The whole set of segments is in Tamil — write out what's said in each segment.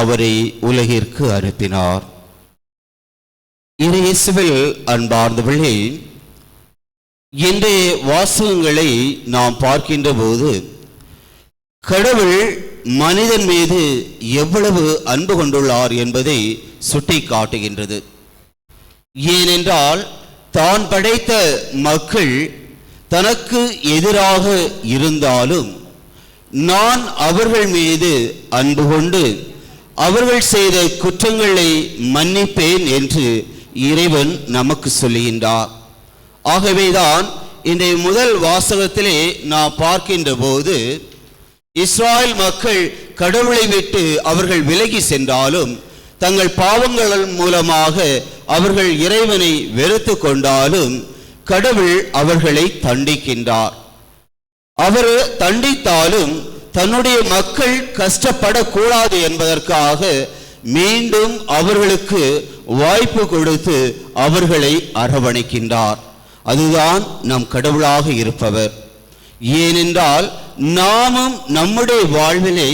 அவரை உலகிற்கு அனுப்பினார். இயேசுவில் அன்பார்ந்தவர்களே இன்றைய வாசகங்களை நாம் பார்க்கின்ற போது கடவுள் மனிதன் மீது எவ்வளவு அன்பு கொண்டுள்ளார் என்பதை சுட்டி காட்டுகின்றது ஏனென்றால் தான் படைத்த மக்கள் தனக்கு எதிராக இருந்தாலும் நான் அவர்கள் மீது அன்பு கொண்டு அவர்கள் செய்த குற்றங்களை மன்னிப்பேன் என்று இறைவன் நமக்கு சொல்லுகின்றார். ஆகவேதான் இன்றைய முதல் வாசகத்திலே நாம் பார்க்கின்ற போது இஸ்ராயல் மக்கள் கடவுளை விட்டு அவர்கள் விலகி சென்றாலும் தங்கள் பாவங்கள் மூலமாக அவர்கள் இறைவனை வெறுத்து கொண்டாலும் கடவுள் அவர்களை தண்டிக்கின்றார். அவர் தண்டித்தாலும் தன்னுடைய மக்கள் கஷ்டப்படக்கூடாது என்பதற்காக மீண்டும் அவர்களுக்கு வாய்ப்பு கொடுத்து அவர்களை அரவணைக்கின்றார். அதுதான் நம் கடவுளாக இருப்பவர். ஏனென்றால் நாமும் நம்முடைய வாழ்விலே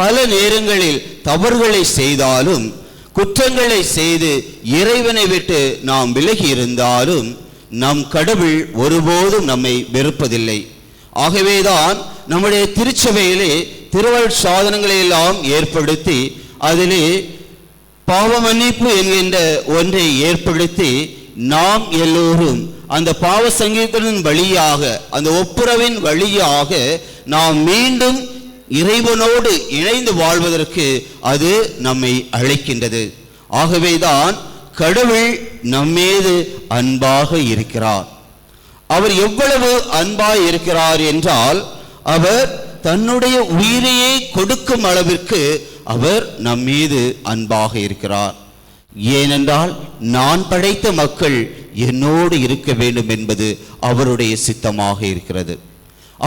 பல நேரங்களில் தவறுகளை செய்தாலும் குற்றங்களை செய்து இறைவனை விட்டு நாம் விலகி இருந்தாலும் நம் கடவுள் ஒருபோதும் நம்மை வெறுப்பதில்லை. ஆகவேதான் நம்முடைய திருச்சபையிலே திருவள் சாதனங்களை எல்லாம் ஏற்படுத்தி அதிலே பாவ மன்னிப்பு என்கின்ற ஒன்றை ஏற்படுத்தி நாம் எல்லோரும் அந்த பாவ சங்கீதத்தின் வழியாக அந்த ஒப்புரவின் வழியாக நாம் மீண்டும் இறைவனோடு இணைந்து வாழ்வதற்கு அது நம்மை அழைக்கின்றது. ஆகவேதான் கடவுள் நம்மீது அன்பாக இருக்கிறார். அவர் எவ்வளவு அன்பாய் இருக்கிறார் என்றால் அவர் தன்னுடைய உயிரையே கொடுக்கும் அளவிற்கு அவர் நம் மீது அன்பாக இருக்கிறார். ஏனென்றால் நான் படைத்த மக்கள் என்னோடு இருக்க வேண்டும் என்பது அவருடைய சித்தமாக இருக்கிறது.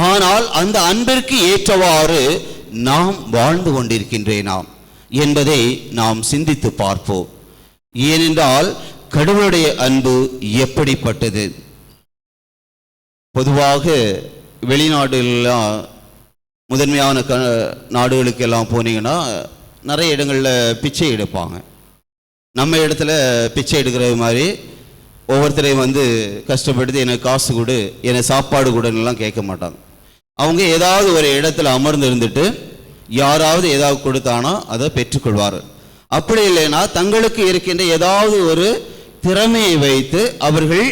ஆனால் அந்த அன்பிற்கு ஏற்றவாறு நாம் வாழ்ந்து கொண்டிருக்கின்றேனாம் என்பதை நாம் சிந்தித்து பார்ப்போம். ஏனென்றால் கடவுளுடைய அன்பு எப்படிப்பட்டது? பொதுவாக வெளிநாடுகள்லாம் முதன்மையான க நாடுகளுக்கெல்லாம் போனீங்கன்னா நிறைய இடங்களில் பிச்சை எடுப்பாங்க. நம்ம இடத்துல பிச்சை எடுக்கிறது மாதிரி ஒவ்வொருத்தரையும் வந்து கஷ்டப்படுத்தி எனக்கு காசு கொடு எனக்கு சாப்பாடு கொடுன்னுலாம் கேட்க மாட்டாங்க. அவங்க ஏதாவது ஒரு இடத்துல அமர்ந்து இருந்துட்டு யாராவது ஏதாவது கொடுத்தானா அதை பெற்றுக்கொள்வார். அப்படி இல்லைன்னா தங்களுக்கு இருக்கின்ற ஏதாவது ஒரு திறமையை வைத்து அவர்கள்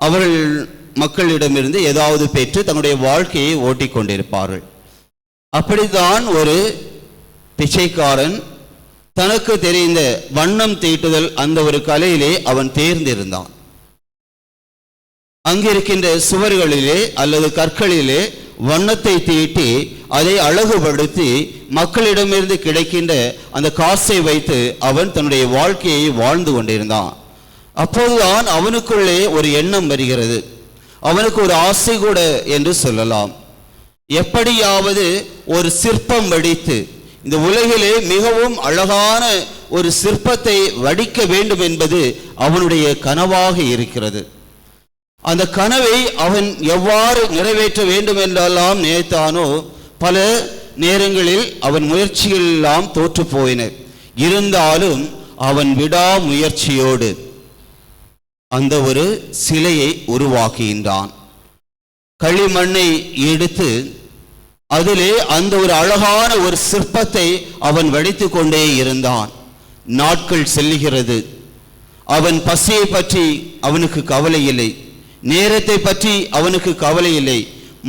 அவர்கள் மக்களிடமிருந்து ஏதாவது பெற்று தன்னுடைய வாழ்க்கையை ஓட்டிக்கொண்டிருப்பார்கள். அப்படித்தான் ஒரு பிச்சைக்காரன் தனக்கு தெரிந்த வண்ணம் தீட்டுதல் அந்த ஒரு கலையிலே அவன் தேர்ந்திருந்தான். அங்கிருக்கின்ற சுவர்களிலே அல்லது கற்களிலே வண்ணத்தை தீட்டி அதை அழகுபடுத்தி மக்களிடமிருந்து கிடைக்கின்ற அந்த காசை வைத்து அவன் தன்னுடைய வாழ்க்கையை வாழ்ந்து கொண்டிருந்தான். அப்போதுதான் அவனுக்குள்ளே ஒரு எண்ணம் வருகிறது. அவனுக்கு ஒரு ஆசை கூட என்று சொல்லலாம். எப்படியாவது ஒரு சிற்பம் வடித்து இந்த உலகிலே மிகவும் அழகான ஒரு சிற்பத்தை வடிக்க வேண்டும் என்பது அவனுடைய கனவாக இருக்கிறது. அந்த கனவை அவன் எவ்வாறு நிறைவேற்ற வேண்டும் என்றெல்லாம் நினைத்தானோ பல நேரங்களில் அவன் முயற்சிகளெல்லாம் தோற்று போயினர் இருந்தாலும் அவன் விடாமுயற்சியோடு அந்த ஒரு சிலையை உருவாக்குகின்றான். களிமண்ணை எடுத்து அதிலே அந்த ஒரு அழகான ஒரு சிற்பத்தை அவன் வடித்து கொண்டே இருந்தான். நாட்கள் செல்லுகிறது அவன் பசியை பற்றி அவனுக்கு கவலை இல்லை. நேரத்தை பற்றி அவனுக்கு கவலை இல்லை.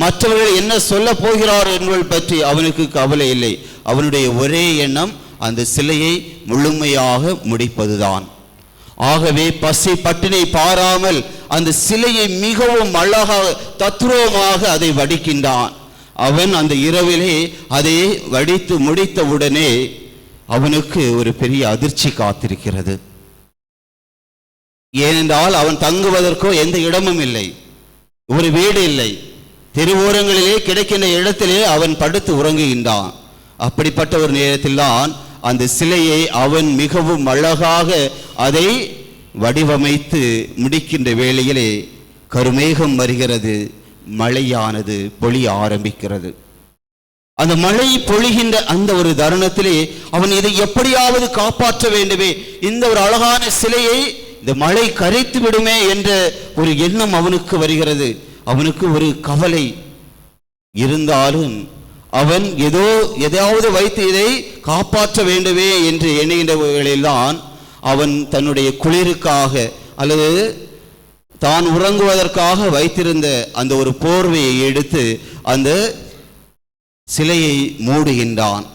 மற்றவர்கள் என்ன சொல்ல போகிறார் என்பது பற்றி அவனுக்கு கவலை இல்லை. அவனுடைய ஒரே எண்ணம் அந்த சிலையை முழுமையாக முடிப்பதுதான். ஆகவே பசி பட்டினை பாராமல் அந்த சிலையை மிகவும் அழகாக தத்ரூபமாக அதை வடிக்கின்றான். அவன் அந்த இரவிலே அதை வடித்து முடித்தவுடனே அவனுக்கு ஒரு பெரிய அதிர்ச்சி காத்திருக்கிறது. ஏனென்றால் அவன் தங்குவதற்கோ எந்த இடமும் இல்லை. ஒரு வீடு இல்லை. தெருவோரங்களிலே கிடைக்கின்ற இடத்திலே அவன் படுத்து உறங்குகின்றான். அப்படிப்பட்ட ஒரு நேரத்தில்தான் அந்த சிலையை அவன் மிகவும் அழகாக அதை வடிவமைத்து முடிக்கின்ற வேளையிலே கருமேகம் வருகிறது மழையானது பொழிய ஆரம்பிக்கிறது. அந்த மழை பொழிகின்ற அந்த ஒரு தருணத்திலே அவன் இதை எப்படியாவது காப்பாற்ற வேண்டுமே இந்த ஒரு அழகான சிலையை இந்த மழை கரைத்து விடுமே என்ற ஒரு எண்ணம் அவனுக்கு வருகிறது. அவனுக்கு ஒரு கவலை. இருந்தாலும் அவன் ஏதோ எதையாவது வைத்து இதை காப்பாற்ற வேண்டுமே என்று எண்ணுகின்றவர்களில்தான் அவன் தன்னுடைய குளிருக்காக அல்லது தான் உறங்குவதற்காக வைத்திருந்த அந்த ஒரு போர்வையை எடுத்து அந்த சிலையை மூடுகின்றான்.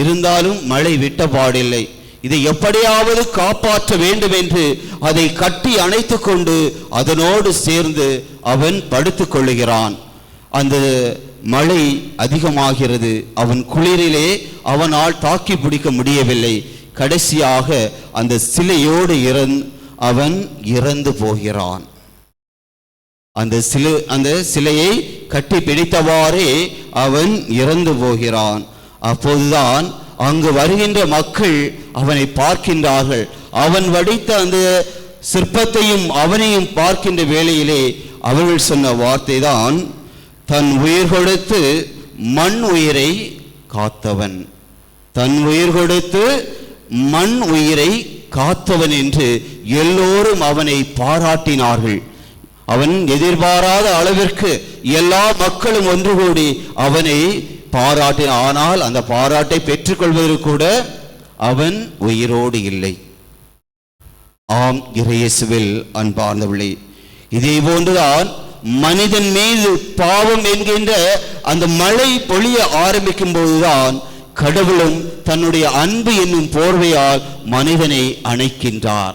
இருந்தாலும் மழை விட்ட பாடில்லை. இதை எப்படியாவது காப்பாற்ற வேண்டும் என்று அதை கட்டி அணைத்து கொண்டு அதனோடு சேர்ந்து அவன் படுத்துக் கொள்ளுகிறான். அந்த மழை அதிகமாகிறது. அவன் குளிரிலே அவனால் தாக்கி பிடிக்க முடியவில்லை. கடைசியாக அந்த சிலையோடு இறந் அவன் இறந்து போகிறான். அந்த சிலை அந்த சிலையை கட்டி பிடித்தவாறே அவன் இறந்து போகிறான். அப்போதுதான் அங்கு வருகின்ற மக்கள் அவனை பார்க்கின்றார்கள். அவன் வடித்த அந்த சிற்பத்தையும் அவனையும் பார்க்கின்ற வேளையிலே அவர்கள் சொன்ன வார்த்தை தான் தன் உயிர் கொடுத்து மண் உயிரை காத்தவன். தன் உயிர் கொடுத்து மண் உயிரை காத்தவன் என்று எல்லோரும் அவனை பாராட்டினார்கள். அவன் எதிர்பாராத அளவிற்கு எல்லா மக்களும் ஒன்று கூடி அவனை பாராட்டின ஆனால் அந்த பாராட்டை பெற்றுக்கொள்வதற்கு கூட அவன் உயிரோடு இல்லை. ஆம் இறையேசுவில் அன்பார்ந்தவளே இதே போன்றுதான் மனிதன் மீது பாவம் என்கின்ற அந்த மழை பொழிய ஆரம்பிக்கும் போதுதான் கடவுளும் தன்னுடைய அன்பு என்னும் போர்வையால் மனிதனை அணைக்கின்றார்.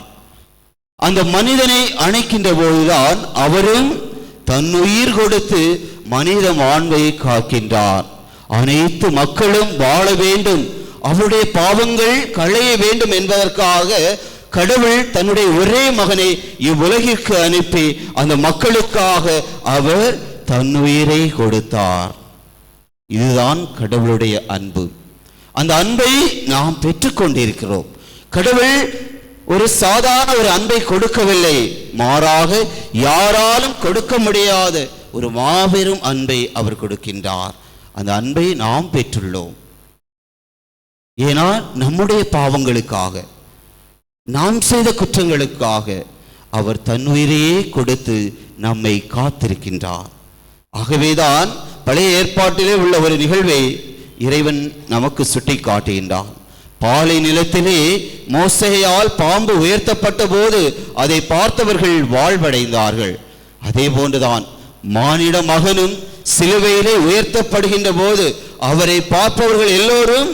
அந்த மனிதனை அணைக்கின்ற போதுதான் அவரும் தன் உயிர் கொடுத்து மனித மாண்பை காக்கின்றார். அனைத்து மக்களும் வாழ வேண்டும். அவருடைய பாவங்கள் களைய வேண்டும் என்பதற்காக கடவுள் தன்னுடைய ஒரே மகனை இவ்வுலகிற்கு அனுப்பி அந்த மக்களுக்காக அவர் தன் உயிரை கொடுத்தார். இதுதான் கடவுளுடைய அன்பு. அந்த அன்பை நாம் பெற்றுக்கொண்டிருக்கிறோம். கடவுள் ஒரு சாதாரண ஒரு அன்பை கொடுக்கவில்லை. மாறாக யாராலும் கொடுக்க முடியாத ஒரு மாபெரும் அன்பை அவர் கொடுக்கின்றார். அந்த அன்பை நாம் பெற்றுள்ளோம். ஏனால் நம்முடைய பாவங்களுக்காக. நாம் செய்த குற்றங்களுக்காக அவர் தன்னுயிரையே கொடுத்து நம்மை காத்திருக்கின்றார். ஆகவேதான் பழைய ஏற்பாட்டிலே உள்ள ஒரு நிகழ்வை இறைவன் நமக்கு சுட்டி காட்டுகின்றான் பாலை நிலத்திலே மோசையால் பாம்பு உயர்த்தப்பட்ட போது அதை பார்த்தவர்கள் வாழ்வடைந்தார்கள். அதே போன்றுதான் மானிட மகனும் சிலுவையிலே உயர்த்தப்படுகின்ற போது அவரை பார்ப்பவர்கள் எல்லோரும்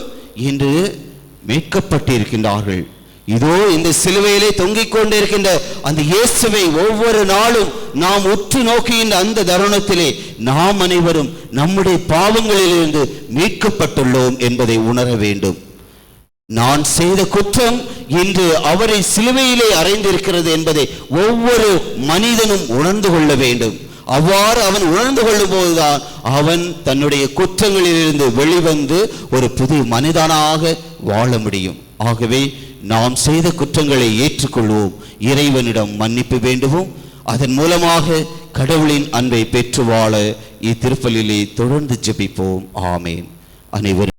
இன்று மீட்கப்பட்டிருக்கின்றார்கள். இதோ இந்த சிலுவையிலே தொங்கிக் கொண்டிருக்கின்ற அந்த இயேசுவை ஒவ்வொரு நாளும் நாம் உற்று நோக்குகின்ற அந்த தருணத்திலே நாம் அனைவரும் நம்முடைய பாவங்களிலிருந்து மீட்கப்பட்டுள்ளோம் என்பதை உணர வேண்டும். நான் செய்த குற்றம் இன்று அவரை சிலுவையிலே அறைந்திருக்கிறது என்பதை ஒவ்வொரு மனிதனும் உணர்ந்து கொள்ள வேண்டும். அவ்வாறு அவன் உணர்ந்து கொள்ளும் போதுதான் அவன் தன்னுடைய குற்றங்களிலிருந்து வெளிவந்து ஒரு புது மனிதனாக வாழ முடியும். ஆகவே நாம் செய்த குற்றங்களை ஏற்றுக்கொள்வோம். இறைவனிடம் மன்னிப்பு வேண்டுவோம். அதன் மூலமாக கடவுளின் அன்பை பெற்று வாழ இத்திருப்பலிலே தொடர்ந்து ஜெபிப்போம். ஆமேன். அனைவரும்